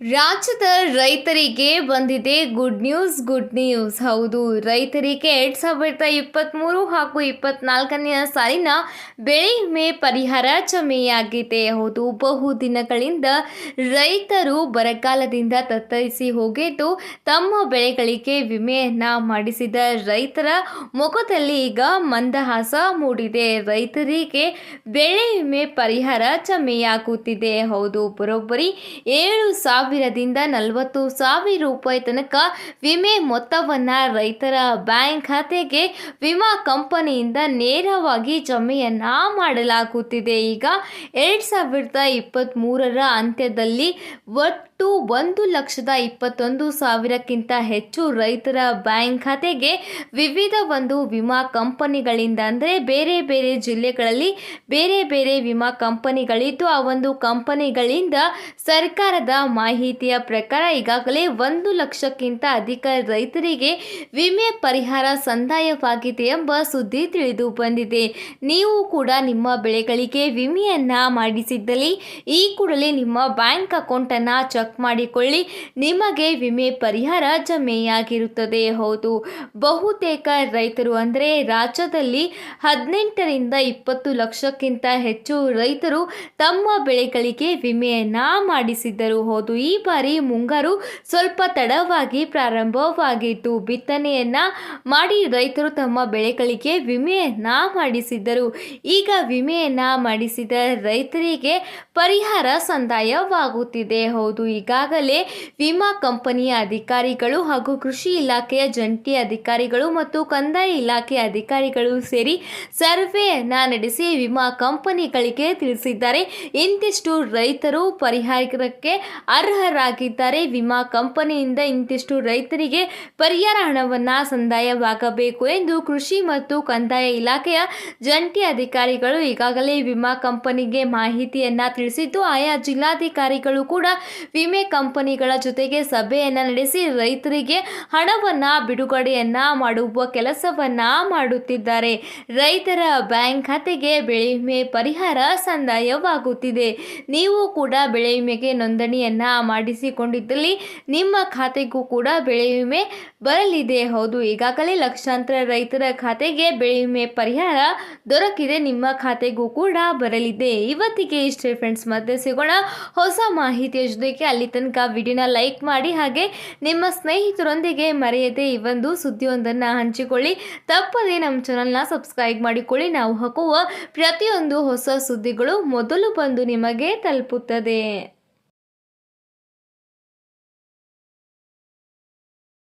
ರಾಜ್ಯದ ರೈತರಿಗೆ ಬಂದಿದೆ ಗುಡ್ ನ್ಯೂಸ್ ಗುಡ್ ನ್ಯೂಸ್ ಹೌದು, ರೈತರಿಗೆ ಎರಡ್ ಸಾವಿರದ ಇಪ್ಪತ್ತ್ಮೂರು ಹಾಗೂ ಇಪ್ಪತ್ನಾಲ್ಕನೆಯ ಸಾಲಿನ ಬೆಳೆ ವಿಮೆ ಪರಿಹಾರ ಜಮೆಯಾಗಿದೆ. ಹೌದು, ಬಹು ದಿನಗಳಿಂದ ರೈತರು ಬರಗಾಲದಿಂದ ತತ್ತರಿಸಿ ಹೋಗಿದ್ದು, ತಮ್ಮ ಬೆಳೆಗಳಿಗೆ ವಿಮೆಯನ್ನು ಮಾಡಿಸಿದ ರೈತರ ಮುಖದಲ್ಲಿ ಈಗ ಮಂದಹಾಸ ಮೂಡಿದೆ. ರೈತರಿಗೆ ಬೆಳೆ ವಿಮೆ ಪರಿಹಾರ ಜಮೆಯಾಗುತ್ತಿದೆ. ಹೌದು, ಬರೋಬ್ಬರಿ ಏಳು ಸಾವಿರದಿಂದ ನಲವತ್ತು ಸಾವಿರ ರೂಪಾಯಿ ತನಕ ವಿಮೆ ಮೊತ್ತವನ್ನು ರೈತರ ಬ್ಯಾಂಕ್ ಖಾತೆಗೆ ವಿಮಾ ಕಂಪನಿಯಿಂದ ನೇರವಾಗಿ ಜಮೆಯನ್ನ ಮಾಡಲಾಗುತ್ತಿದೆ. ಈಗ ಎರಡು ಸಾವಿರದ ಇಪ್ಪತ್ತ್ಮೂರರ ಅಂತ್ಯದಲ್ಲಿ ಒಟ್ಟು ಒಂದು ಲಕ್ಷದ ಇಪ್ಪತ್ತೊಂದು ಸಾವಿರಕ್ಕಿಂತ ಹೆಚ್ಚು ರೈತರ ಬ್ಯಾಂಕ್ ಖಾತೆಗೆ ವಿವಿಧ ಒಂದು ವಿಮಾ ಕಂಪನಿಗಳಿಂದ, ಅಂದರೆ ಬೇರೆ ಬೇರೆ ಜಿಲ್ಲೆಗಳಲ್ಲಿ ಬೇರೆ ಬೇರೆ ವಿಮಾ ಕಂಪನಿಗಳಿದ್ದು, ಆ ಒಂದು ಕಂಪನಿಗಳಿಂದ ಸರ್ಕಾರದ ಮಾಹಿತಿಯ ಪ್ರಕಾರ ಈಗಾಗಲೇ ಒಂದು ಲಕ್ಷಕ್ಕಿಂತ ಅಧಿಕ ರೈತರಿಗೆ ವಿಮೆ ಪರಿಹಾರ ಸಂದಾಯವಾಗಿದೆ ಎಂಬ ಸುದ್ದಿ ತಿಳಿದು ಬಂದಿದೆ. ನೀವು ಕೂಡ ನಿಮ್ಮ ಬೆಳೆಗಳಿಗೆ ವಿಮೆಯನ್ನ ಮಾಡಿಸಿದ್ದಲ್ಲಿ, ಈ ಕೂಡಲೇ ನಿಮ್ಮ ಬ್ಯಾಂಕ್ ಅಕೌಂಟನ್ನು ಮಾಡಿಕೊಳ್ಳಿ. ನಿಮಗೆ ವಿಮೆ ಪರಿಹಾರ ಜಮೆಯಾಗಿರುತ್ತದೆ. ಹೌದು. ಬಹುತೇಕ ರೈತರು ಅಂದರೆ ರಾಜ್ಯದಲ್ಲಿ ಹದಿನೆಂಟರಿಂದ ಇಪ್ಪತ್ತು ಲಕ್ಷಕ್ಕಿಂತ ಹೆಚ್ಚು ರೈತರು ತಮ್ಮ ಬೆಳೆಗಳಿಗೆ ವಿಮೆಯನ್ನ ಮಾಡಿಸಿದ್ದರು. ಹೌದು. ಈ ಬಾರಿ ಮುಂಗಾರು ಸ್ವಲ್ಪ ತಡವಾಗಿ ಪ್ರಾರಂಭವಾಗಿತ್ತು ಬಿತ್ತನೆಯನ್ನ ಮಾಡಿ ರೈತರು ತಮ್ಮ ಬೆಳೆಗಳಿಗೆ ವಿಮೆಯನ್ನ ಮಾಡಿಸಿದ್ದರು. ಈಗ ವಿಮೆಯನ್ನ ಮಾಡಿಸಿದ ರೈತರಿಗೆ ಪರಿಹಾರ ಸಂದಾಯವಾಗುತ್ತಿದೆ. ಹೌದು. ಈಗಾಗಲೇ ವಿಮಾ ಕಂಪನಿಯ ಅಧಿಕಾರಿಗಳು ಹಾಗೂ ಕೃಷಿ ಇಲಾಖೆಯ ಜಂಟಿ ಅಧಿಕಾರಿಗಳು ಮತ್ತು ಕಂದಾಯ ಇಲಾಖೆ ಅಧಿಕಾರಿಗಳು ಸೇರಿ ಸರ್ವೆಯನ್ನ ನಡೆಸಿ ವಿಮಾ ಕಂಪನಿಗಳಿಗೆ ತಿಳಿಸಿದ್ದಾರೆ. ಇಂತಿಷ್ಟು ರೈತರು ಪರಿಹಾರಕ್ಕೆ ಅರ್ಹರಾಗಿದ್ದಾರೆ. ವಿಮಾ ಕಂಪನಿಯಿಂದ ಇಂತಿಷ್ಟು ರೈತರಿಗೆ ಪರಿಹಾರ ಹಣವನ್ನು ಸಂದಾಯವಾಗಬೇಕು ಎಂದು ಕೃಷಿ ಮತ್ತು ಕಂದಾಯ ಇಲಾಖೆಯ ಜಂಟಿ ಅಧಿಕಾರಿಗಳು ಈಗಾಗಲೇ ವಿಮಾ ಕಂಪನಿಗೆ ಮಾಹಿತಿಯನ್ನ ತಿಳಿಸಿದ್ದು, ಆಯಾ ಜಿಲ್ಲಾಧಿಕಾರಿಗಳು ಕೂಡ ವಿಮೆ ಕಂಪನಿಗಳ ಜೊತೆಗೆ ಸಭೆಯನ್ನ ನಡೆಸಿ ರೈತರಿಗೆ ಹಣವನ್ನ, ಬಿಡುಗಡೆಯನ್ನ ಮಾಡುವ ಕೆಲಸವನ್ನ ಮಾಡುತ್ತಿದ್ದಾರೆ. ರೈತರ ಬ್ಯಾಂಕ್ ಖಾತೆಗೆ ಬೆಳೆ ವಿಮೆ ಪರಿಹಾರ ಸಂದಾಯವಾಗುತ್ತಿದೆ. ನೀವು ಕೂಡ ಬೆಳೆ ವಿಮೆಗೆ ನೋಂದಣಿಯನ್ನು ಮಾಡಿಸಿಕೊಂಡಿದ್ದಲ್ಲಿ ನಿಮ್ಮ ಖಾತೆಗೂ ಕೂಡ ಬೆಳೆ ವಿಮೆ ಬರಲಿದೆ. ಹೌದು, ಈಗಾಗಲೇ ಲಕ್ಷಾಂತರ ರೈತರ ಖಾತೆಗೆ ಬೆಳೆ ವಿಮೆ ಪರಿಹಾರ ದೊರಕಿದೆ. ನಿಮ್ಮ ಖಾತೆಗೂ ಕೂಡ ಬರಲಿದೆ. ಇವತ್ತಿಗೆ ಇಷ್ಟೇ ಫ್ರೆಂಡ್ಸ್ ಮತ್ತೆ ಸಿಗೋಣ. ಹೊಸ ಮಾಹಿತಿಯ ಜೊತೆಗೆ ಅಲ್ಲಿ ತನಕ ವಿಡಿಯೋನ ಲೈಕ್ ಮಾಡಿ ಹಾಗೆ ನಿಮ್ಮ ಸ್ನೇಹಿತರೊಂದಿಗೆ ಮರೆಯದೆ ಈ ಒಂದು ಸುದ್ದಿಯೊಂದನ್ನು ಹಂಚಿಕೊಳ್ಳಿ. ತಪ್ಪದೇ ನಮ್ಮ ಚಾನಲ್ನ ಸಬ್ಸ್ಕ್ರೈಬ್ ಮಾಡಿಕೊಳ್ಳಿ. ನಾವು ಹಾಕುವ ಪ್ರತಿಯೊಂದು ಹೊಸ ಸುದ್ದಿಗಳು ಮೊದಲು ಬಂದು ನಿಮಗೆ ತಲುಪುತ್ತದೆ.